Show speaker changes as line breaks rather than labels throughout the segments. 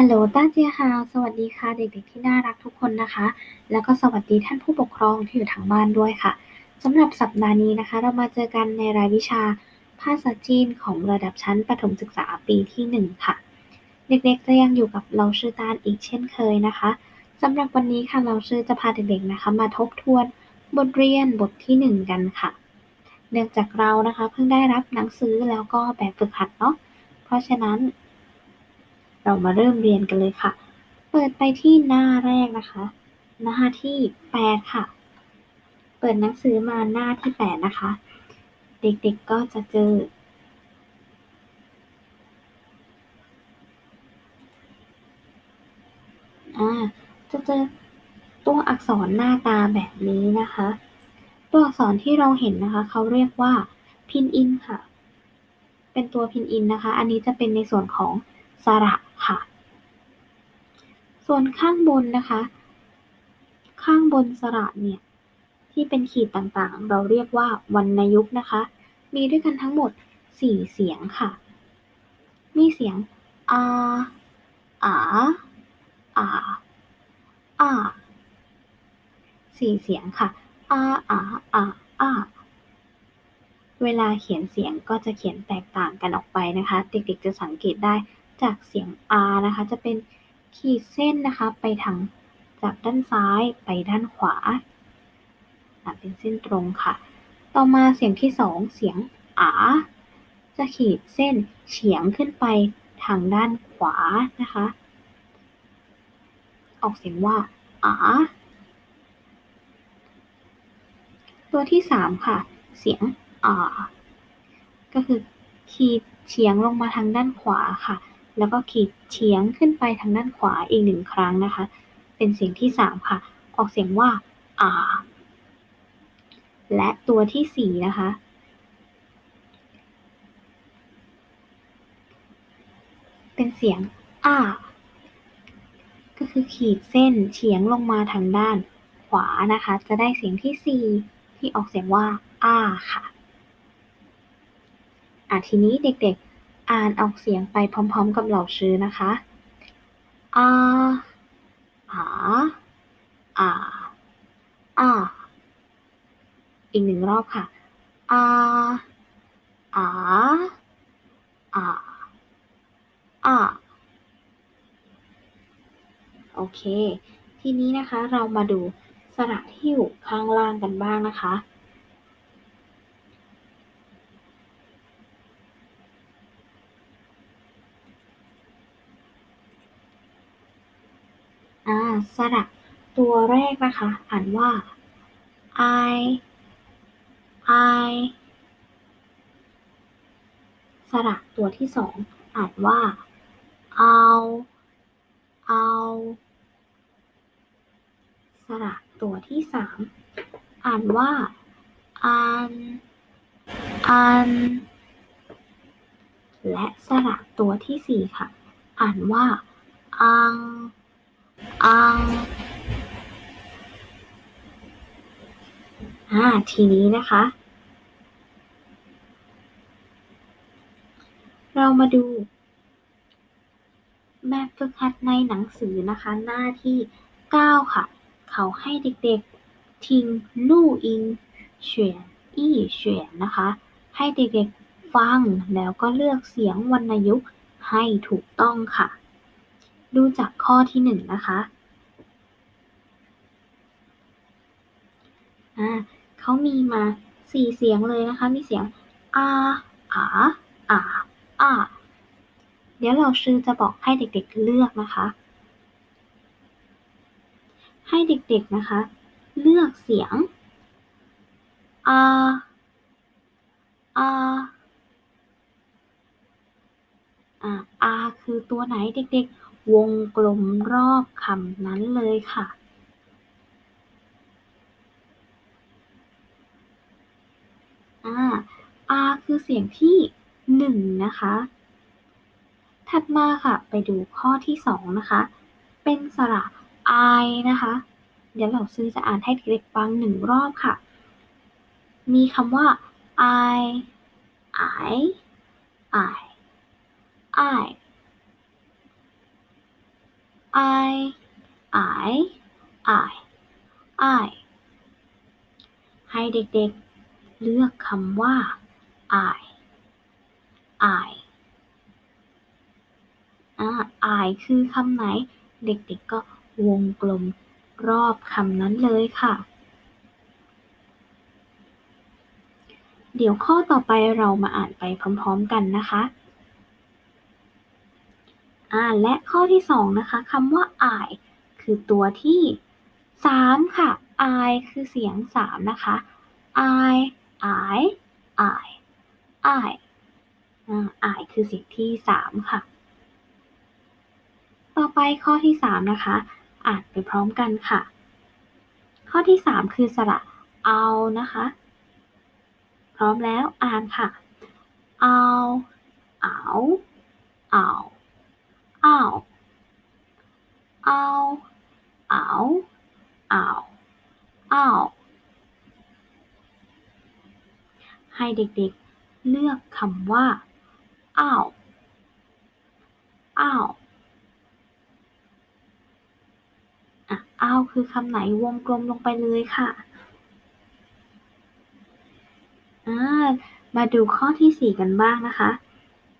ฮัลโหลต้าเจียฮาวสวัสดีค่ะ เด็กๆที่น่ารักทุกคนนะคะ แล้วก็สวัสดีท่านผู้ปกครองที่อยู่ทางบ้านด้วยค่ะสำหรับสัปดาห์นี้นะคะ เรามาเจอกันในรายวิชาภาษาจีนของระดับชั้นประถมศึกษาปีที่ 1 ค่ะ เด็กๆจะยังอยู่กับเราชื่อตาลอีกเช่นเคยนะคะสำหรับวันนี้ค่ะเราชื่อจะพาเด็กๆนะคะ มาทบทวนบทเรียนบทที่ 1 กันค่ะ เนื่องจากเรานะคะเพิ่งได้รับหนังสือแล้วก็แบบฝึกหัดเนาะเพราะฉะนั้น เรามาเริ่มเรียนกันเลยค่ะ เปิดไปที่หน้าแรกนะคะ หน้าที่แปดค่ะ เปิดหนังสือมาหน้าที่แปดนะคะ เด็กๆก็จะเจอ อ่า จะเจอตัวอักษรหน้าตาแบบนี้นะคะ ตัวอักษรที่เราเห็นนะคะ เขาเรียกว่าพินอินค่ะ เป็นตัวพินอินนะคะ อันนี้จะเป็นในส่วนของสระค่ะ ส่วนข้างบนนะคะ ข้างบนสระเนี่ย ที่เป็นขีดต่างๆ เราเรียกว่าวรรณยุกต์นะคะ มีด้วยกันทั้งหมด 4 เสียงค่ะ มีเสียงอาอาอาอาสี่เสียงค่ะอาอาอาอาเวลาเขียนเสียงก็จะเขียนแตกต่างกันออกไปนะคะ เด็กๆจะสังเกตได้จากเสียง R นะคะ จะเป็น ขีดเส้นนะคะไปทางจากด้านซ้ายไปด้านขวา เป็นเส้นตรงค่ะ ต่อมาเสียงที่สองเสียงอาจะขีดเส้นเฉียงขึ้นไปทางด้านขวานะคะ ออกเสียงว่าอาตัวที่สามค่ะ เสียงอาก็คือขีดเฉียงลงมาทางด้านขวาค่ะ แล้วก็ขีดเฉียงขึ้นไปทางด้านขวาอีกหนึ่งครั้งนะคะ เป็นเสียงที่สามค่ะ ออกเสียงว่าอาและตัวที่สี่นะคะ เป็นเสียงอาก็คือขีดเส้นเฉียงลงมาทางด้านขวานะคะ จะได้เสียงที่สี่ที่ออกเสียงว่าอาค่ะอะทีนี้เด็กๆ อ่านออกเสียงไปพร้อม ๆ กับเหล่าชื่อนะคะอาอาอาอาอีกหนึ่งรอบค่ะอาอาอาอาโอเค ทีนี้นะคะเรามาดูสระที่อยู่ข้างล่างกันบ้างนะคะอ่า สระตัวแรกนะคะ อ่านว่า I I สระตัวที่สองอ่านว่า เอาเอาสระตัวที่สามอ่านว่า อัน อัน และสระตัวที่สี่ค่ะ อ่านว่า อัง อังอ่าทีนี้นะคะ เรามาดู แบบฝึกหัดในหนังสือนะคะ หน้าที่ 9 ค่ะ เขาให้เด็กๆ ทิ้งลู่อิงเฉียนอี้เฉียนนะคะ ให้เด็กๆ ฟังแล้วก็เลือกเสียงวรรณยุกต์ให้ถูกต้องค่ะ ดูจากข้อที่1นนะคะอ่าเขามีมาสี่เสียงเลยนะคะ มีเสียงอาอาอาอาเดี๋ยวเราชื่อจะบอกให้เด็กๆเลือกนะคะ ให้เด็กๆนะคะ เลือกเสียงอาอาอ่าอาคือตัวไหนเด็กๆ วงกลมรอบคำนั้นเลยค่ะอ่า R คือเสียงที่หนึ่งนะคะ ถัดมาค่ะ ไปดูข้อที่สองนะคะ เป็นสระ I นะคะ เดี๋ยวเราซื้อจะอ่านให้เด็กฟังหนึ่งรอบค่ะ มีคำว่า I I I I I I I I ให้เด็กๆ เลือกคำว่า I I อ่า I คือคำไหน เด็กๆ ก็วงกลมรอบคำนั้นเลยค่ะ เดี๋ยวข้อต่อไปเรามาอ่านไปพร้อมๆกันนะคะ อ่าและข้อที่สองนะคะคำว่า I คือตัวที่สามค่ะ I คือเสียงสามนะคะ I I I I อ่า I คือเสียงที่สามค่ะ ต่อไปข้อที่สามนะคะ อ่านไปพร้อมกันค่ะ ข้อที่สามคือสระเอานะคะ พร้อมแล้วอ่านค่ะ เอาเอาเอา อาเอาเอาเอาเอาให้เด็กๆ เลือกคำว่า อ้าว อ้าวอะอ้าวคือคำไหนวงกลมลงไปเลยค่ะอ่ามาดูข้อที่สี่กันบ้างนะคะ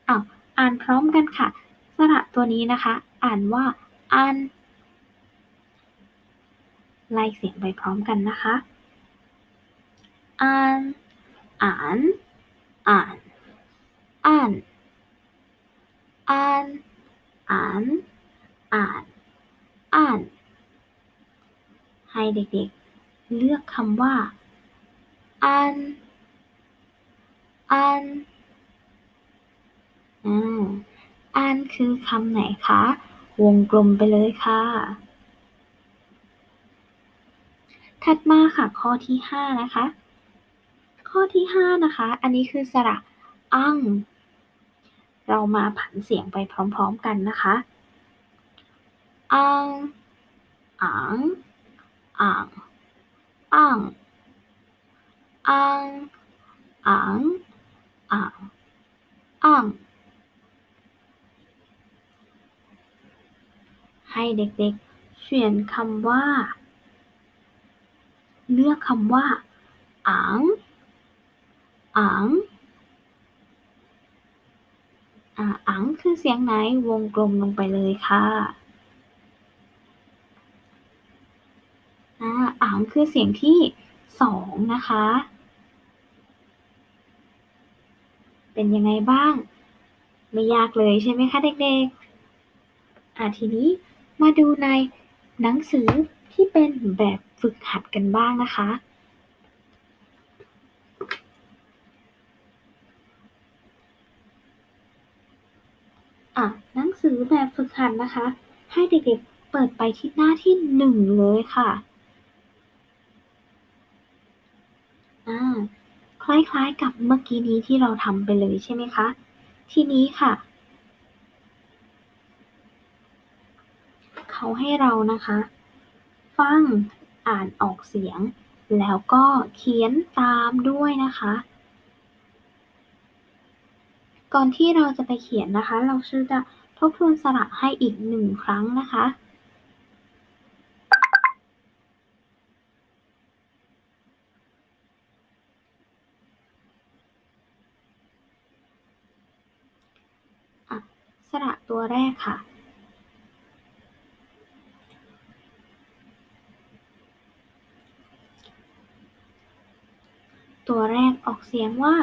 อ้าวอ่านพร้อมกันค่ะ สระตัวนี้นะคะ อ่านว่า อัน ไล่เสียงไปพร้อมกันนะคะอันอ่านอ่านอ่านอ่านอ่านอ่านอ่าน ให้เด็กๆ เลือกคำว่าอันอันอ่า อันคือคำไหนคะ วงกลมไปเลยค่ะ ถัดมาค่ะข้อที่ห้านะคะ ข้อที่ห้านะคะ อันนี้คือสระอังเรามาผันเสียงไปพร้อม ๆกันนะคะอังอังอังอังอังอังอังอัง ให้เด็กๆ เขียนคำว่า เลือกคำว่าอังอังอ่าอังคือเสียงไหนวงกลมลงไปเลยค่ะอ่าอังคือเสียงที่สองนะคะ เป็นยังไงบ้าง ไม่ยากเลยใช่ไหมคะเด็กๆ อ่าทีนี้ มาดูในหนังสือที่เป็นแบบฝึกหัดกันบ้างนะคะ อะ หนังสือแบบฝึกหัดนะคะ ให้เด็กๆเปิดไปที่หน้าที่หนึ่งเลยค่ะ อ่า คล้ายๆกับเมื่อกี้นี้ที่เราทำไปเลยใช่ไหมคะ ทีนี้ค่ะ เขาให้เรานะคะ ฟังอ่านออกเสียง แล้วก็เขียนตามด้วยนะคะ ก่อนที่เราจะไปเขียนนะคะ เราจะทบทวนสระให้อีกหนึ่งครั้งนะคะอะสระตัวแรกค่ะ ตัวแรกออกเสียงว่า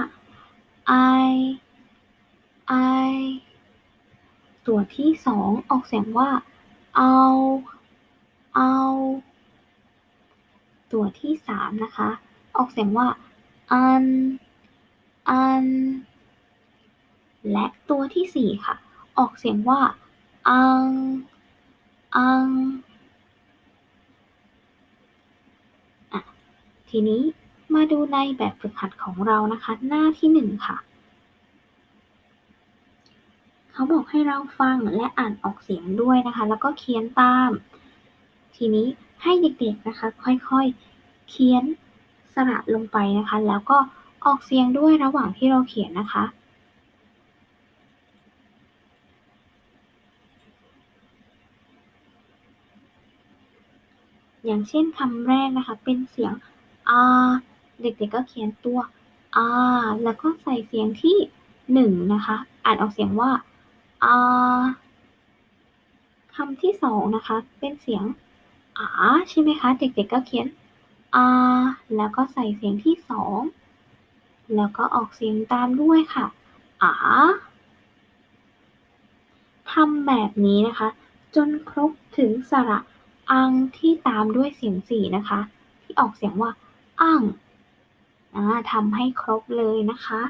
I I ตัวที่สองออกเสียงว่า เอา เอา ตัวที่สามนะคะ ออกเสียงว่า อัน อัน และตัวที่สี่ค่ะ ออกเสียงว่า อัง อังอะทีนี้ มาดูในแบบฝึกหัดของเรานะคะ หน้าที่หนึ่งค่ะ เขาบอกให้เราฟังและอ่านออกเสียงด้วยนะคะ แล้วก็เขียนตาม ทีนี้ให้เด็กๆนะคะ ค่อยๆ เขียนสระลงไปนะคะ แล้วก็ออกเสียงด้วยระหว่างที่เราเขียนนะคะออย่างเช่นคำแรกนะคะ เป็นเสียงอา เด็กๆก็เขียนตัวอแล้วก็ใส่เสียงที่หนึ่งนะคะ อ่านออกเสียงว่าอคำที่สองนะคะ เป็นเสียงอใช่ไหมคะ เด็กๆก็เขียนอแล้วก็ใส่เสียงที่สองแล้วก็ออกเสียงตามด้วยค่ะอทำแบบนี้นะคะ จนครบถึงสระอังที่ตามด้วยเสียงสี่นะคะ ที่ออกเสียงว่าอัง ทำให้ครบเลยนะคะ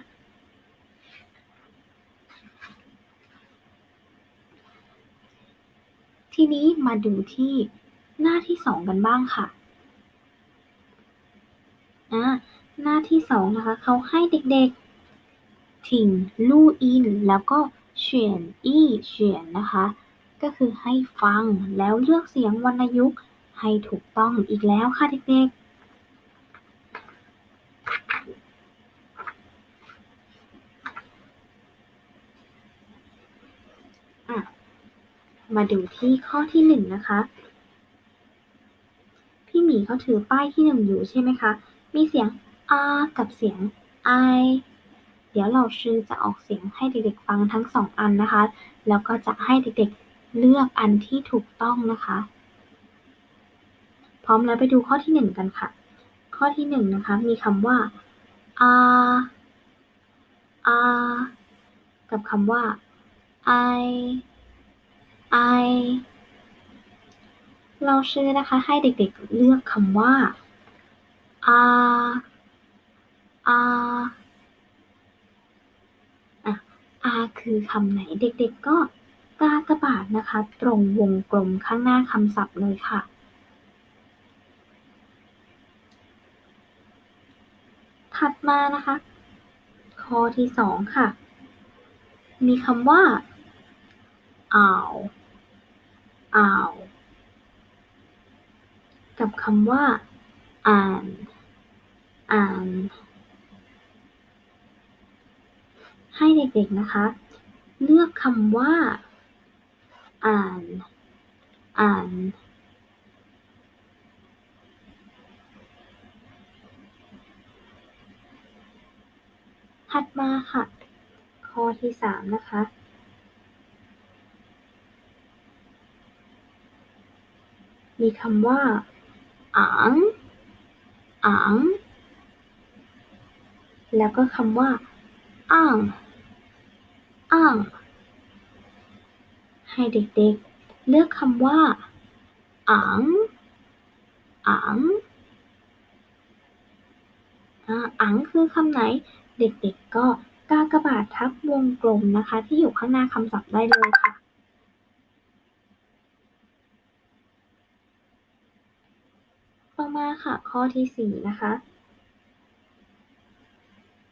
ทีนี้มาดูที่หน้าที่สองกันบ้างค่ะหน้าที่สองนะคะเขาให้เด็กๆถิ่งลู่อิน แล้วก็เฉียนอี้เฉียนนะคะ ก็คือให้ฟังแล้วเลือกเสียงวรรณยุกต์ให้ถูกต้องอีกแล้วค่ะเด็กๆ มาดูที่ข้อที่หนึ่งนะคะ พี่หมีเขาถือป้ายที่หนึ่งอยู่ใช่ไหมคะ มีเสียงอากับเสียงไอเดี๋ยวเราชื่อจะออกเสียงให้เด็กๆฟังทั้งสองอันนะคะ แล้วก็จะให้เด็กๆเลือกอันที่ถูกต้องนะคะ พร้อมแล้วไปดูข้อที่หนึ่งกันค่ะ ข้อที่หนึ่งนะคะ มีคำว่าอาอากับคำว่า I I เราชื่อนะคะให้เด็กๆเลือกคำว่า a a อาคือคำไหนเด็กๆก็กากระบาดนะคะ ตรงวงกลมข้างหน้าคำศัพท์เลยค่ะ ถัดมานะคะ ข้อที่สองค่ะ มีคำว่า อ่าว อ่าว กับคำว่า อ่าน อ่าน ให้เด็กๆนะคะ เลือกคำว่า อ่าน อ่านถัดมาค่ะ ข้อที่สามนะคะ มีคำว่าอังอังแล้วก็คำว่าอ่างอ่าง ให้เด็กๆ เลือกคำว่าอังอังอังคือคำไหน เด็กๆก็กากระบาททับวงกลมนะคะ ที่อยู่ข้างหน้าคำศัพท์ได้เลยค่ะ ต่อมาค่ะ ข้อที่สี่นะคะ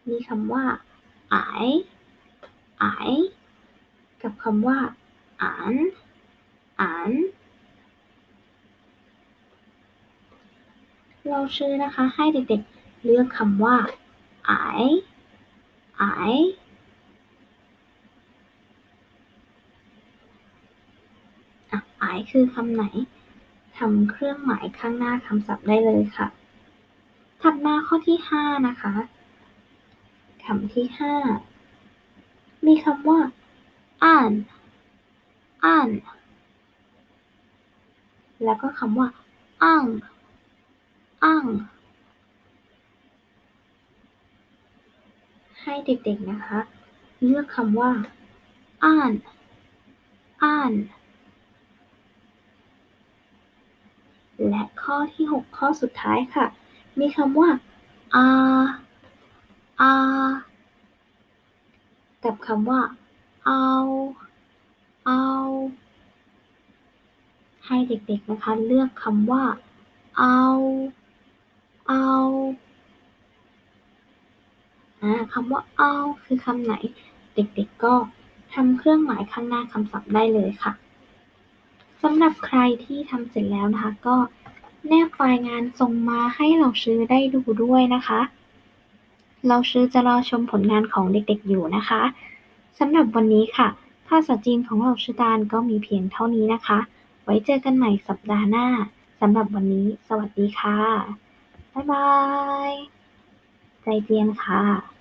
มีคำว่าไอไอกับคำว่าอ่านอ่านเราชื่อนะคะ ให้เด็กๆเลือกคำว่าไอไอไอคือคำไหน ทำเครื่องหมายข้างหน้าคำศัพท์ได้เลยค่ะ ถัดมาข้อที่ห้านะคะคำที่ห้ามีคำว่า อ่าน อ่าน แล้วก็คำว่าอ่างอ่างให้เด็กๆนะคะ เลือกคำว่า อ่าน อ่าน และข้อที่ 6 ข้อสุดท้ายค่ะ มีคำว่าอาอากับคำว่า เอาเอา ให้เด็กๆนะคะเลือกคำว่า เอา เอาคำว่าเอาคือคำไหน เด็กๆก็ทำเครื่องหมายข้างหน้าคำศัพท์ได้เลยค่ะ สำหรับใครที่ทำเสร็จแล้วนะคะ ก็แนบไฟล์งานส่งมาให้เราซื้อได้ดูด้วยนะคะ เราชื่อจะรอชมผลงานของเด็กๆอยู่นะคะสำหรับวันนี้ค่ะ ภาษาจีนของเราชื่อตานก็มีเพียงเท่านี้นะคะ ไว้เจอกันใหม่สัปดาห์หน้าสำหรับวันนี้ สวัสดีค่ะ บ๊ายบาย ใจเจียนค่ะ